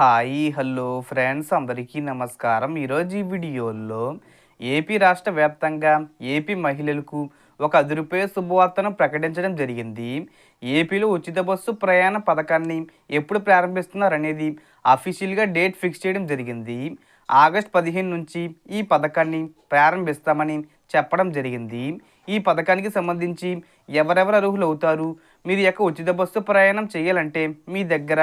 Hi hello friends. అందరికీ నమస్కారం. ఈరోజు ఈ వీడియోలో ఏపీ రాష్ట్ర వ్యాప్తంగా ఏపీ మహిళలకు ఒక అదురుపే శుభవార్తను ప్రకటించడం జరిగింది. ఏపీలో ఉచిత బస్సు ప్రయాణ పథకాన్ని ఎప్పుడు ప్రారంభిస్తున్నారనేది అఫీషియల్గా డేట్ ఫిక్స్ చేయడం జరిగింది. ఆగస్ట్ పదిహేను నుంచి ఈ పథకాన్ని ప్రారంభిస్తామని చెప్పడం జరిగింది. ఈ పథకానికి సంబంధించి ఎవరెవరు అర్హులు అవుతారు మీరు యొక్క ఉచిత బస్సు ప్రయాణం చేయాలంటే మీ దగ్గర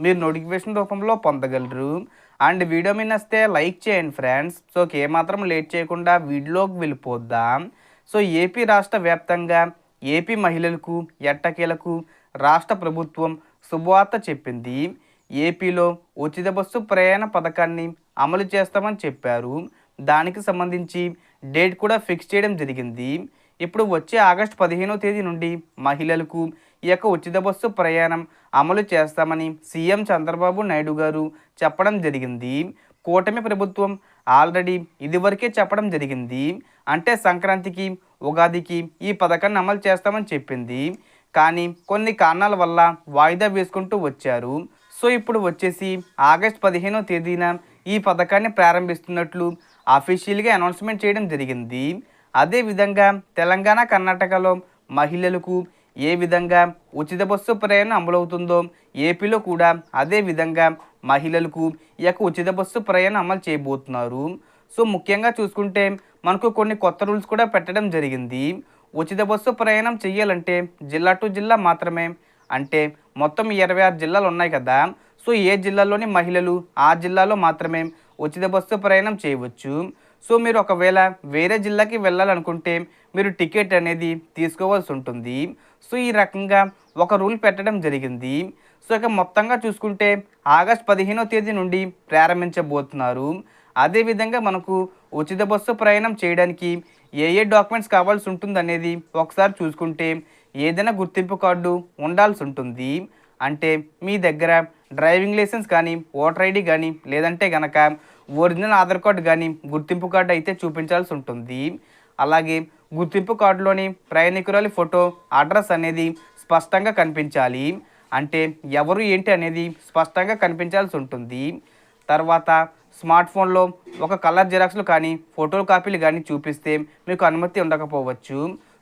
మీరు నోటిఫికేషన్ రూపంలో పొందగలరు. అండ్ వీడియో మీద వస్తే లైక్ చేయండి ఫ్రెండ్స్. సో ఏమాత్రం లేట్ చేయకుండా వీడియోకి వెళ్ళిపోద్దాం. సో ఏపీ రాష్ట్ర వ్యాప్తంగా ఏపీ మహిళలకు ఎట్టకేలకు రాష్ట్ర ప్రభుత్వం శుభవార్త చెప్పింది. ఏపీలో ఉచిత బస్సు ప్రయాణ పథకాన్ని అమలు చేస్తామని చెప్పారు. దానికి సంబంధించి డేట్ కూడా ఫిక్స్ చేయడం జరిగింది. ఇప్పుడు వచ్చే ఆగస్టు పదిహేనో తేదీ నుండి మహిళలకు ఈ యొక్క ఉచిత బస్సు ప్రయాణం అమలు చేస్తామని సీఎం చంద్రబాబు నాయుడు గారు చెప్పడం జరిగింది. కూటమి ప్రభుత్వం ఆల్రెడీ ఇదివరకే చెప్పడం జరిగింది. అంటే సంక్రాంతికి ఉగాదికి ఈ పథకాన్ని అమలు చేస్తామని చెప్పింది. కానీ కొన్ని కారణాల వల్ల వాయిదా వేసుకుంటూ వచ్చారు. సో ఇప్పుడు వచ్చేసి ఆగస్ట్ పదిహేనో తేదీన ఈ పథకాన్ని ప్రారంభిస్తున్నట్లు అఫీషియల్గా అనౌన్స్మెంట్ చేయడం జరిగింది. అదేవిధంగా తెలంగాణ కర్ణాటకలో మహిళలకు ఏ విధంగా ఉచిత బస్సు ప్రయాణం అమలవుతుందో ఏపీలో కూడా అదే విధంగా మహిళలకు ఈ యొక్క ఉచిత బస్సు ప్రయాణం అమలు చేయబోతున్నారు. సో ముఖ్యంగా చూసుకుంటే మనకు కొన్ని కొత్త రూల్స్ కూడా పెట్టడం జరిగింది. ఉచిత బస్సు ప్రయాణం చేయాలంటే జిల్లా టు జిల్లా మాత్రమే అంటే మొత్తం ఇరవై ఆరు జిల్లాలు ఉన్నాయి కదా. సో ఏ జిల్లాలోని మహిళలు ఆ జిల్లాలో మాత్రమే ఉచిత బస్సు ప్రయాణం చేయవచ్చు. సో మీరు ఒకవేళ వేరే జిల్లాకి వెళ్ళాలనుకుంటే మీరు టికెట్ అనేది తీసుకోవాల్సి ఉంటుంది. సో ఈ రకంగా ఒక రూల్ పెట్టడం జరిగింది. సో ఇక మొత్తంగా చూసుకుంటే ఆగస్ట్ పదిహేనో తేదీ నుండి ప్రారంభించబోతున్నారు. అదేవిధంగా మనకు ఉచిత బస్సు ప్రయాణం చేయడానికి ఏ ఏ డాక్యుమెంట్స్ కావాల్సి ఉంటుంది అనేది ఒకసారి చూసుకుంటే ఏదైనా గుర్తింపు కార్డు ఉండాల్సి ఉంటుంది. అంటే మీ దగ్గర డ్రైవింగ్ లైసెన్స్ కానీ ఓటర్ ఐడి కానీ లేదంటే గనక ఒరిజినల్ ఆధార్ కార్డు కానీ గుర్తింపు కార్డు అయితే చూపించాల్సి ఉంటుంది. అలాగే గుర్తింపు కార్డులోని ప్రయాణికురాలి ఫోటో అడ్రస్ అనేది స్పష్టంగా కనిపించాలి. అంటే ఎవరు ఏంటి అనేది స్పష్టంగా కనిపించాల్సి ఉంటుంది. తర్వాత స్మార్ట్ ఫోన్లో ఒక కలర్ జిరాక్స్లు కానీ ఫోటో కాపీలు కానీ చూపిస్తే మీకు అనుమతి ఉండకపోవచ్చు.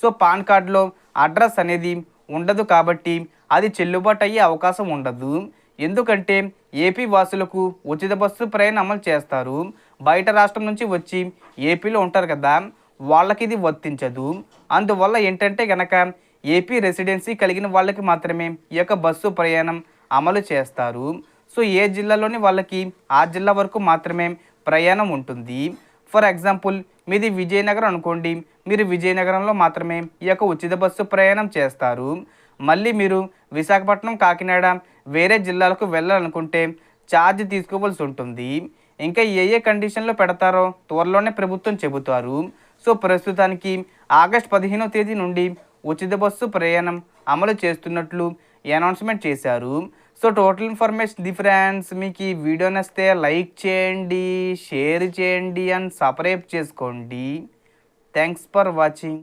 సో పాన్ కార్డులో అడ్రస్ అనేది ఉండదు కాబట్టి అది చెల్లుబాటు అయ్యే అవకాశం ఉండదు. ఎందుకంటే ఏపీ వాసులకు ఉచిత బస్సు ప్రయాణం అమలు చేస్తారు. బయట రాష్ట్రం నుంచి వచ్చి ఏపీలో ఉంటారు కదా వాళ్ళకి ఇది వర్తించదు. అందువల్ల ఏంటంటే గనక ఏపీ రెసిడెన్సీ కలిగిన వాళ్ళకి మాత్రమే ఈ యొక్క బస్సు ప్రయాణం అమలు చేస్తారు. సో ఏ జిల్లాలోని వాళ్ళకి ఆ జిల్లా వరకు మాత్రమే ప్రయాణం ఉంటుంది. ఫర్ ఎగ్జాంపుల్ మీది విజయనగరం అనుకోండి. మీరు విజయనగరంలో మాత్రమే ఈ యొక్క ఉచిత బస్సు ప్రయాణం చేస్తారు. మళ్ళీ మీరు విశాఖపట్నం కాకినాడ వేరే జిల్లాలకు వెళ్ళాలనుకుంటే ఛార్జ్ తీసుకోవాల్సి ఉంటుంది. ఇంకా ఏ ఏ కండిషన్లో పెడతారో త్వరలోనే ప్రభుత్వం చెబుతారు. సో ప్రస్తుతానికి ఆగస్ట్ పదిహేనో తేదీ నుండి ఉచిత బస్సు ప్రయాణం అమలు చేస్తున్నట్లు అనౌన్స్మెంట్ చేశారు. సో టోటల్ ఇన్ఫర్మేషన్ డిఫరెన్స్ మీకు ఈ వీడియో నచ్చితే లైక్ చేయండి షేర్ చేయండి అండ్ సబ్స్క్రైబ్ చేసుకోండి. Thanks for watching.